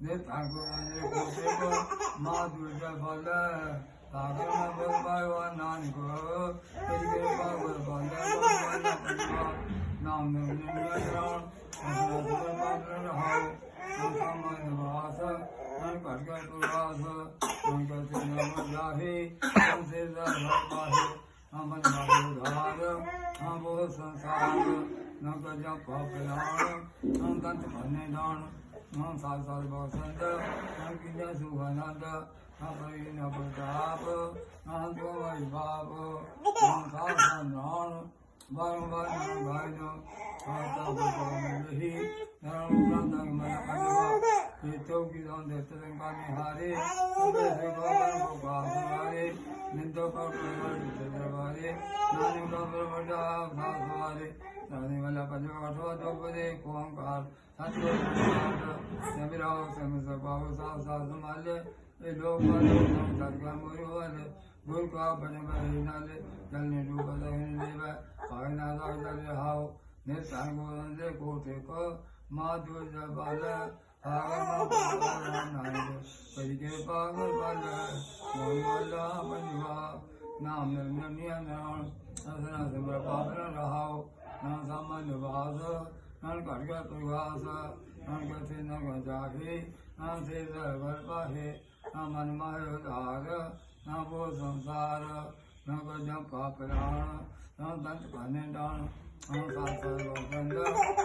ਨੇ ਤਾਂਗੋ ਨੇ ਕੋਤੇ ਕੋ ਮਾ ਦੁਰਗਾ ਬਲ ਸਾਗਰ ਨ ਬਲਵਾਇ ਨਾਨਕ ਤੇਰੀ ਕਿਰਪਾ ਗੁਰ ਬਲ ਬਲ ਪੰਜਵਾ ਨਾਮ ਨੇ ਨਿਆ ਜਰਾਨ ਅਸਰਾ ਸੁਰ ਪਾਤਰ ਰਹਾਉ ਸੰਸਮਨ ਵਾਸ ਮਨ ਘਟ ਗਿਆ ਪੁਰਾਸ ਮਨ ਕਾ ਤੇ ਨਾਮ ਜਾਹੇ ਸੰਸੇ ਦਰ ਪਾਹੇ ਅਮਨ ਮਾਹੂ ਧਾਰ ਹਮ ਬੋ ਸੰਸਾਰ, ਨਾ ਕਾ ਜਾ ਪਾਪ ਲਾਣ ਹਮ ਦੰਤ ਭਨੇ ਦਾਣ ਹਮ ਸਾਲ ਸਾਲ ਬਸੰਤ ਹਮ ਕਿੰਨਾ ਸੁਖਾਨੰਦ ਹਮ ਪਰੀ ਨ ਪ੍ਰਤਾਪ ਹਮ ਜੋ ਬਾਪ। ਹਮ ਸਾਲ ਸਾਲ ਨਾਣ ਭਾਈ ਜੋ ਆਤਾ ਬਤੋ ਨਹੀਂ। ਨਾਮ ਪ੍ਰੰਦਾਂ ਮਨ ਪੰਜਵਾ ਇਹ ਚੌਕੀ ਦਾਂ ਦੇ ਤਰੰਗਾ ਨਿਹਾਰੇ ਅਬੇ ਸੇ ਕੋ ਬਾਸ ਨਿੰਦੋ ਕੋ ਪ੍ਰੇਮ ਦੇ ਨਾਨਕ ਦਾ ਬਰਵਡਾ ਭਾਸ ਵਾਰੇ ਵਾਲਾ ਪੰਜਵਾ ਅਠਵਾ ਦੋਪਦੇ ਕੋੰਕਾਰ ਸਤਿਗੁਰ ਸਬਿਰਾਓ ਸਮਸ ਬਾਬੂ ਸਾਹ ਸਾਹ ਸੰਭਾਲੇ ਇਹ ਲੋਕ ਵਾਲੇ ਸਤਿਗੁਰ ਮੋਰ ਵਾਲੇ ਗੁਰ ਕਾ ਬਣੇ ਬਣੇ ਨਾਲੇ ਜਲਨੇ ਰੂਪ ਦਹਿਨ ਦੇਵ ਭਾਈ ਨਾ ਦਾ ਜਲ ਰਹਾਓ ਨੇ ਸੰਗੋ ਦੇ ਕੋਤੇ ਕੋ ਮਾ ਦੁਰ ਜਬਾਲ ਆਗਰ ਮਾ ਪਾਵਨ ਨਾਨਕ ਪਰਿ ਕੇ ਪਾਗਲ ਬਲ ਮੋਈ ਵਾਲਾ ਪੰਜਵਾ ਨਾਮ ਨਿਰਮਿਆ ਨਾਮ ਸਸਨਾ ਸਿਮਰ ਪਾਵਨ ਰਹਾਓ ਨਾ ਸਮਨ ਨਿਵਾਸ ਨਾਨ ਘਟ ਗਿਆ ਪ੍ਰਵਾਸ ਨਾਨ ਕਥੇ ਨ ਗਾ ਜਾਗੇ ਨਾ ਸੇ ਸਰਵਰ ਪਾਹੇ, ਨਾ ਮਨ ਮਾਇ ਉਧਾਰ, ਨਾ ਬੋ ਸੰਸਾਰ, ਨਾ ਕੋ ਜਮ ਪਾਪ ਰਾਣ ਨਾ ਦੰਤ ਭਾਨੇ ਦਾਨ ਨਾ ਸਾਥ ਸਰਵ